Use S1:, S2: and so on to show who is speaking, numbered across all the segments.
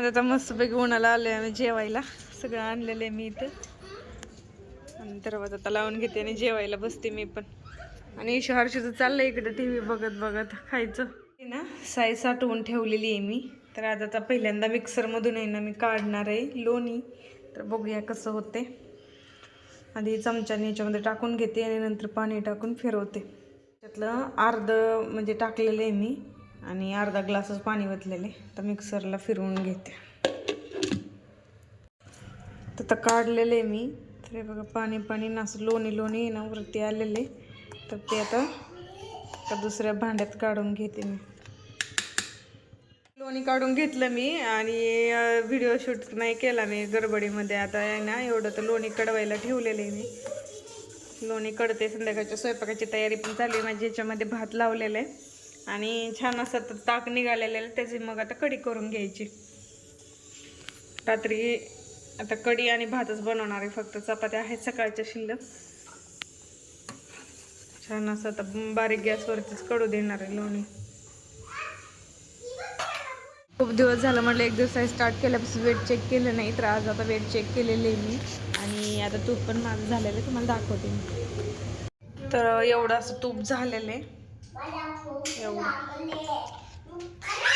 S1: आता आता मस्तपैकी उन्हाला आलोय आम्ही जेवायला. सगळं आणलेलं आहे मी इथं. आणि दरवाजा आता लावून घेते आणि जेवायला बसते मी पण. आणि ईशू हर्षूचं चाललंय इकडे टी व्ही बघत बघत खायचं. ना साई साठवून ठेवलेली आहे मी. तर आज आता पहिल्यांदा मिक्सरमधून आहे ना मी काढणार आहे लोणी. तर बघूया कसं होते आधी चमच्याने याच्यामध्ये टाकून घेते आणि नंतर पाणी टाकून फिरवते. त्यातलं अर्ध म्हणजे टाकलेलं आहे मी. आणि अर्धा ग्लासच पाणी बदलेले तर मिक्सरला फिरवून घेते. तर आता काढलेलं आहे मी. तर हे बघा पाणी पाणी ना असं लोणी लोणी आहे ना वरती आलेले तर ते आता दुसऱ्या भांड्यात काढून घेते मी. लोणी काढून घेतलं मी आणि व्हिडिओ शूट नाही केला मी गडबडीमध्ये. आता आहे ना एवढं तर लोणी कडवायला ठेवलेलं आहे मी. लोणी कडते संध्याकाळच्या स्वयंपाकाची तयारी पण चालली आहे. माझी याच्यामध्ये भात लावलेला आहे. आणि छान असं तर ताक निघालेलं आहे त्याची मग आता कढी करून घ्यायची. रात्री आता कढी आणि भातच बनवणार आहे फक्त चपात्या आहेत सकाळच्या शिल्लक. छान असं आता बारीक गॅसवरतीच कडू देणार आहे लोणी. खूप दिवस झालं म्हटलं एक दिवस स्टार्ट केल्यापासून वेट चेक केलं नाही तर आज आता वेट चेक केलेलं आहे मी. आणि आता तूप पण माझं झालेलं आहे तुम्हाला दाखवते मी. तर एवढं असं तूप झालेलं आहे. एवढं.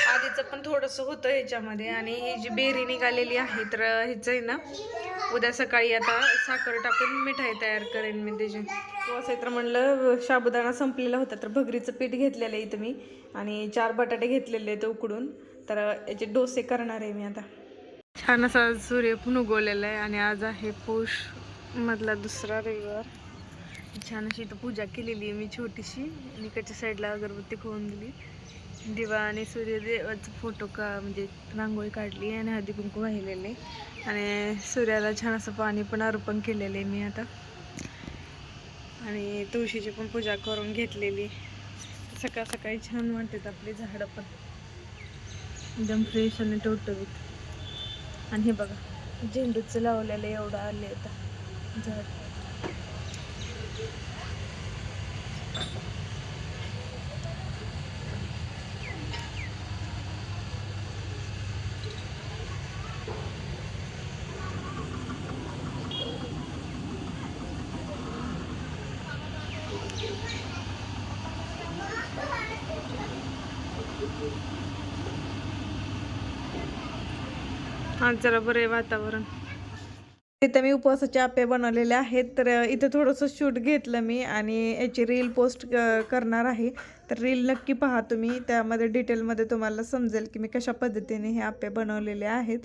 S1: आधीचं पण थोडंसं होतं ह्याच्यामध्ये आणि ही जी बेरी निघालेली आहे तर ह्याचं आहे ना उद्या सकाळी आता साखर टाकून मिठाई तयार करेन मी त्याची. असं तर म्हणलं साबुदाणा संपलेला होता तर भगरीचं पीठ घेतलेलं आहे इथं मी. आणि चार बटाटे घेतलेले आहेत उकडून. तर याचे डोसे करणार आहे मी आता. छान असा सूर्य पण उगवलेला आहे आणि आज आहे पौष मधला दुसरा रविवार. छान अशी इथं पूजा केलेली आहे मी छोटीशी. आणि इकडच्या साईडला अगरबत्ती खोवून दिली. दिवा आणि सूर्यदेवाचा फोटो का म्हणजे रांगोळी काढली आणि हळदी कुंकू वाहिलेले. आणि सूर्याला छान असं पाणी पण अर्पण केलेलं आहे मी आता. आणि तुळशीची पण पूजा करून घेतलेली. सकाळ सकाळी छान वाटतात आपली झाडं पण. एकदम फ्रेश आणि टवटवीत. आणि हे बघा झेंडूचं लावलेलं एवढं आले आता झाड. आज जरा बरं आहे वातावरण इथं मी उपवासाचे आप्पे बनवलेले आहेत तर इथं थोडंसं शूट घेतलं मी आणि याची रील पोस्ट करणार आहे. तर रील नक्की पहा तुम्ही त्यामध्ये डिटेलमध्ये तुम्हाला समजेल की मी कशा पद्धतीने हे आप्पे बनवलेले आहेत.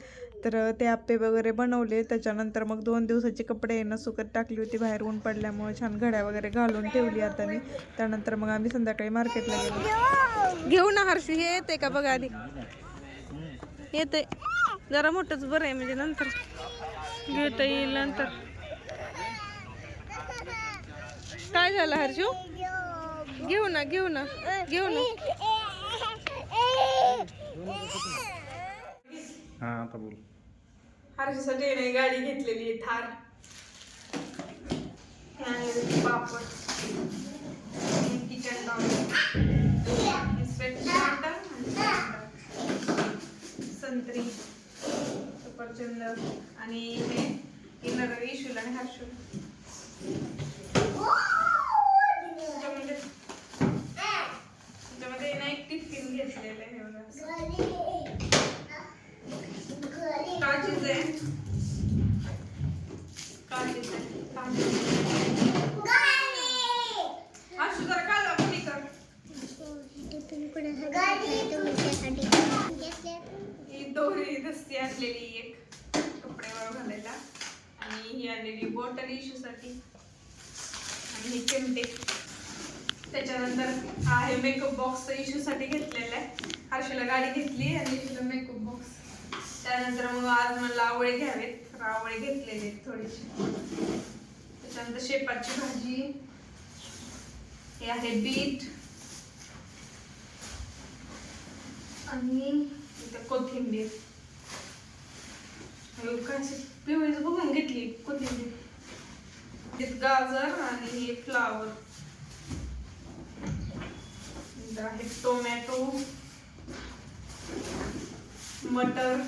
S1: तर ते आप्पे वगैरे बनवले त्याच्यानंतर मग दोन दिवसाचे कपडे येणं सुकत टाकली होती बाहेर ऊन पडल्यामुळे छान घड्या वगैरे घालून ठेवली आता मी. त्यानंतर मग आम्ही संध्याकाळी मार्केटला गेलो. घेऊ ना हर्षी हे येते का बघा आधी? येते जरा मोठंच बरं आहे म्हणजे नंतर. घेता येईल नंतर. काय झालं हर्षू? घेऊ ना घेऊ ना घेऊ ना.
S2: हा आता बोल.
S1: हर्षूसाठी नाही गाडी घेतलेली थार. आणि पापड किचन संत्री. सफरचंद आणि हे येणार इशूल आणि हर्षू त्याच्यामध्ये त्याच्यामध्ये ना एक टिफिन घेतलेलं आहे बघा. काचीच आहे. काचीच आहे. काचीच हर्षू जरा काला पुढे कर. ही दोरी दस्ती आणलेली एक. कपड्यावर घालायला. आणि ही आणलेली बॉटल इशूसाठी आणि हे चिमटे. त्याच्यानंतर हा आहे मेकअप बॉक्स इशूसाठी घेतलेला आहे. हर्षूला गाडी घेतली आणि इशूला मेकअप बॉक्स त्यानंतर मग आज मला आवळे घ्यावेत. तर आवळे घेतलेले आहेत थोडेसे. त्याच्यानंतर शेपाची भाजी. हे आहे बीट. आणि इथं कोथिंबीर. पिवळीच म्हणजे बघून घेतली कोथिंबीर. गाजर आणि हे फ्लावर. आहे टोमॅटो. मटर.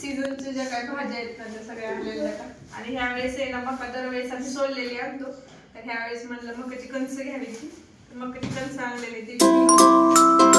S1: सीझनच्या ज्या काय भाज्या आहेत ना त्या सगळ्या आणलेल्या आणि ह्या वेळेस आहे ना मका दरवेळेस आम्ही सोडलेली आणतो. तर ह्या वेळेस म्हणलं मकाची कणसं घ्यावी मकाची कणसं आणलेली ती